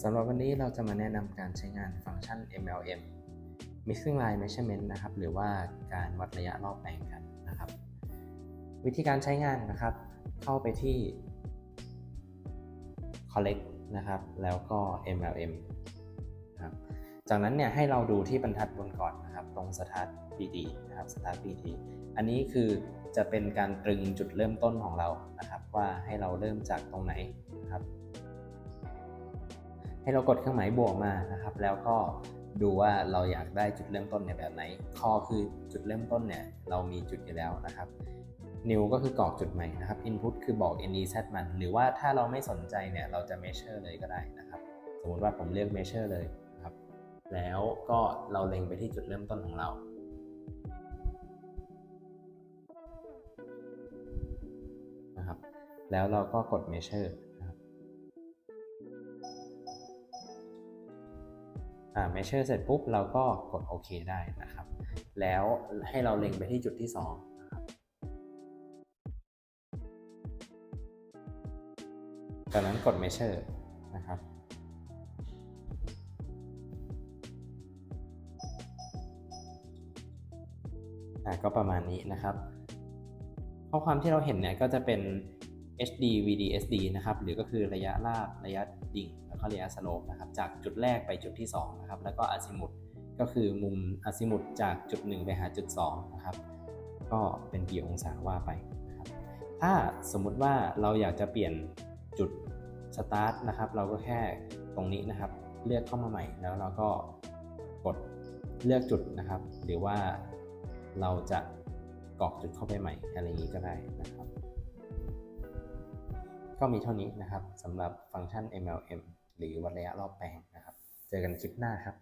สำหรับวันนี้เราจะมาแนะนำการใช้งานฟังก์ชัน MLM Mixing Line Measurement นะครับ หรือว่าการวัดระยะรอบแปลงกันนะครับ วิธีการใช้งานนะครับ เข้าไปที่ Collect นะครับ แล้วก็ MLM นะครับจากนั้นเนี่ยให้เราดูที่บรรทัดบนก่อนนะครับ ตรง Start BD นะครับ Start BD อันนี้คือจะเป็นการตรึงจุดเริ่มต้นของเรานะครับ ว่าให้เราเริ่มจากตรงไหนนะครับ ให้เรากดเครื่องหมายบวกมานะครับ แล้วก็ดูว่าเราอยากได้จุดเริ่มต้นในแบบไหนคอคือจุดเริ่มต้นเนี่ยเรามีจุดอยู่แล้วนะครับ new ก็คือกรอกจุดใหม่นะครับ input คือบอก NEZ มัน หรือว่าถ้าเราไม่สนใจเนี่ยเราจะ measure เลยก็ได้นะครับ สมมติว่าผมเลือก measure เลยนะครับ แล้วก็เราเล็งไปที่จุดเริ่มต้นของเรานะครับ แล้วเราก็กด measure measure เสร็จปุ๊บเราก็กดโอเคได้นะครับ แล้วให้เราเล็งไปที่จุดที่2นะครับจากนั้นกด measure นะครับอ่าก็ประมาณนี้นะครับ ข้อความที่เราเห็นเนี่ยก็จะเป็น HD VDSD นะครับหรือก็คือระยะราบระยะดิ่ง แล้วก็ระยะสโลปนะครับจากจุดแรกไปจุดที่2นะครับแล้วก็อาซิมุตก็คือมุมอาซิมุตจากจุด 1 ไปหาจุด2นะครับก็เป็นกี่องศาว่าไปนะครับถ้าสมมุติว่าเราอยากจะเปลี่ยนจุดสตาร์ทนะครับเราก็แค่ตรงนี้นะครับเลือกเข้ามาใหม่แล้วเราก็กดเลือกจุดนะครับ หรือว่าเราจะกรอกจุดเข้าไปใหม่อะไรอย่างนี้ก็ได้นะครับ ก็มีเท่านี้นะครับสำหรับฟังก์ชัน MLM หรือวัดระยะรอบแปลงนะครับ เจอกันคลิปหน้าครับ